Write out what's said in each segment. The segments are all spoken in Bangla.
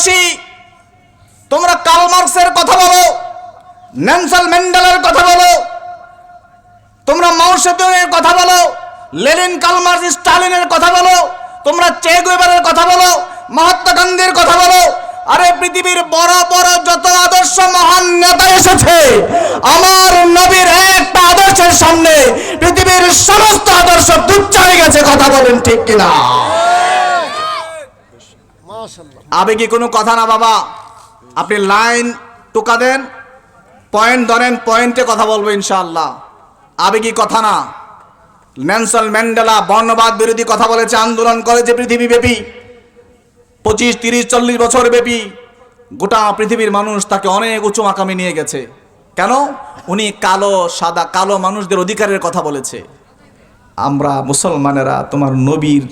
পৃথিবীবাসী তোমরা কার্ল মার্কসের কথা বলো ন্যানসেল ম্যান্ডেলের কথা বলো, তোমরা মাউসেতুংয়ের কথা বলো, লেনিন কালমার্স স্টালিনের কথা বলো, তোমরা চে গুয়েভারের কথা বলো, মহাত্মা গান্ধীর কথা বলো। আরে পৃথিবীর বড় বড় যত আদর্শ মহান নেতা এসেছে, আমার নবীর একটা আদর্শের সামনে পৃথিবীর সমস্ত আদর্শ তুচ্ছ হয়ে গেছে, কথা বলেন ঠিক কিনা? আবেগে কোনো কথা না বাবা? আপনি লাইন টোকা দেন, পয়েন্ট ধরেন, পয়েন্টে কথা বলব ইনশাআল্লাহ। আবেগী কথা না? ন্যানসল ম্যান্ডেলা বর্ণবাদ বিরোধী কথা বলেছে, আন্দোলন করেছে পৃথিবী ব্যাপী, পঁচিশ, তিরিশ, চল্লিশ বছর ব্যাপী, গোটা পৃথিবীর মানুষ তাকে অনেক উঁচু আকামে নিয়ে গেছে। কেন? উনি কালো, সাদা, কালো মানুষদের অধিকারের কথা বলেছে। আমরা মুসলমানেরা, তোমার নবীর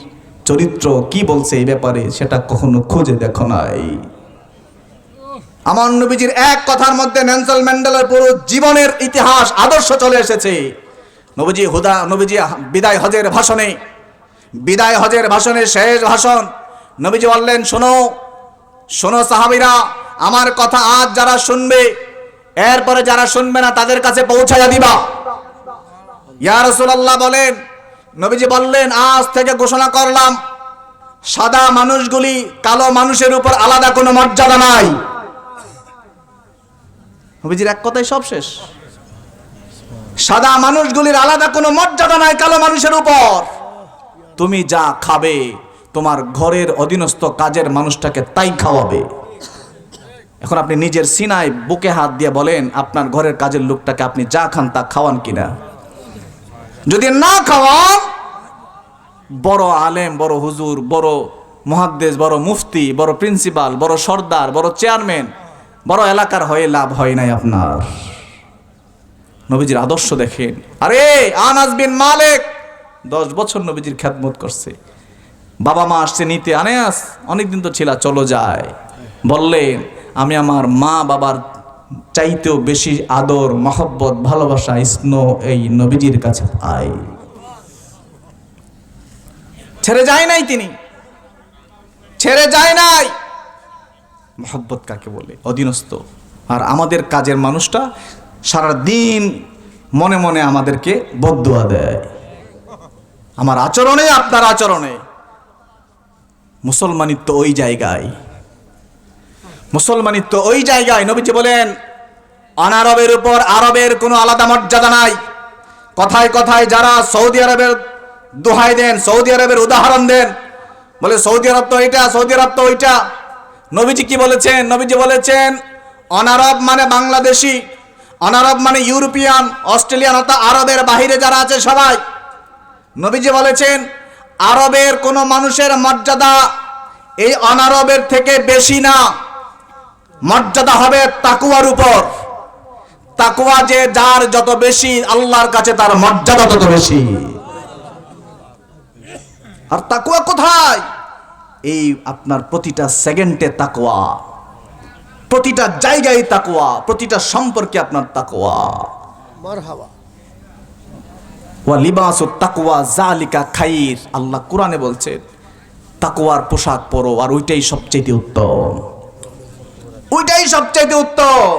চরিত্র কি বলছে এই ব্যাপারে সেটা কখনো খুঁজে দেখো নাই। আমার নবীজির এক কথার মধ্যে ন্যানসেল ম্যান্ডেলার পুরো জীবনের ইতিহাস আদর্শ চলে এসেছে। নবীজি হুদা, নবীজি বিদায় হজের ভাষণে, বিদায় হজের ভাষণে শেষ ভাষণ। নবীজি বললেন, শোনো শোনো সাহাবিরা, আমার কথা আজ যারা শুনবে, এরপরে যারা শুনবে না তাদের কাছে পৌঁছাইয়া দিবা। ইয়া রাসূলুল্লাহ বলেন নবীজি বললেন, আজ থেকে ঘোষণা করলাম, সাদা মানুষগুলি কালো মানুষের উপর আলাদা কোনো মর্যাদা নাই। নবীজির এক কথাই সব শেষ। সাদা মানুষগুলির আলাদা কোনো মর্যাদা নাই কালো মানুষের উপর। তুমি যা খাবে, তোমার ঘরের অধীনস্থ কাজের মানুষটাকে তাই খাওয়াবে। এখন আপনি নিজের সিনায় বুকে হাত দিয়ে বলেন, আপনার ঘরের কাজের লোকটাকে আপনি যা খান তা খাওয়ান কিনা? যদি না খাওয়ান বড় আলেম, বড় হুজুর, বড় মহাদ্দেশ বড় মুফতি, বড় প্রিন্সিপাল, বড় সর্দার, বড় চেয়ারম্যান, বড় এলাকার হয়ে লাভ হয় নাই আপনার। নবীজির আদর্শ দেখেন। আরে আনাস বিন মালিক, দশ বছর নবীজির খ্যাতমত করছে। বাবা মা আসছে নিতে, আনেস, অনেকদিন তো ছিলা, চলো যায় বললেন, আমি আমার মা বাবার চাইতেও বেশি আদর, মহব্বত, ভালোবাসা স্নো এই নবীজির কাছে পাই। ছেড়ে যায় নাই তিনি। ছেড়ে যায় নাই। মহব্বত কাকে বলে? অধীনস্থ। আর আমাদের কাজের মানুষটা সারা দিন মনে মনে আমাদেরকে বদুয়া দেয়। আমার আচরণে, আপনার আচরণে। মুসলমানিত্ব ওই জায়গায়। মুসলমানিত্ব ওই জায়গায়। নবীজি বলেন অনারবের উপর আরবের কোনো আলাদা মর্যাদা নাই। কথায় কথায় যারা সৌদি আরবের দোহাই দেন, সৌদি আরবের উদাহরণ দেন। বলে, সৌদি আরব তো এটা সৌদি আরব তো ওইটা। নবীজি কি বলেছেন? নবীজি বলেছেন, অনারব মানে বাংলাদেশি, অনারব মানে ইউরোপিয়ান, অস্ট্রেলিয়ান অর্থাৎ আরবের বাহিরে যারা আছে সবাই। নবীজি বলেছেন, আরবের কোনো মানুষের মর্যাদা এই অনারবের থেকে বেশি না। মর্যাদা হবে তাকুয়ার উপর। তাকুয়া যে যার যত বেশি, আল্লাহর কাছে তার মর্যাদা তত বেশি। আর তাকুয়া কোথায়? এই আপনার প্রতিটা সেকেন্ডে তাকুয়া প্রতিটা জায়গায় তাকুয়া প্রতিটা সম্পর্কে আপনার তাকুয়া মারহাবা। ওয়া লিবাসু তাকওয়া জালিকা খাইর। আল্লাহ কোরআনে বলছেন তাকওয়ার পোশাক পরো আর ওইটাই সবচেয়ে উত্তম। ওইটাই সবচেয়ে উত্তম।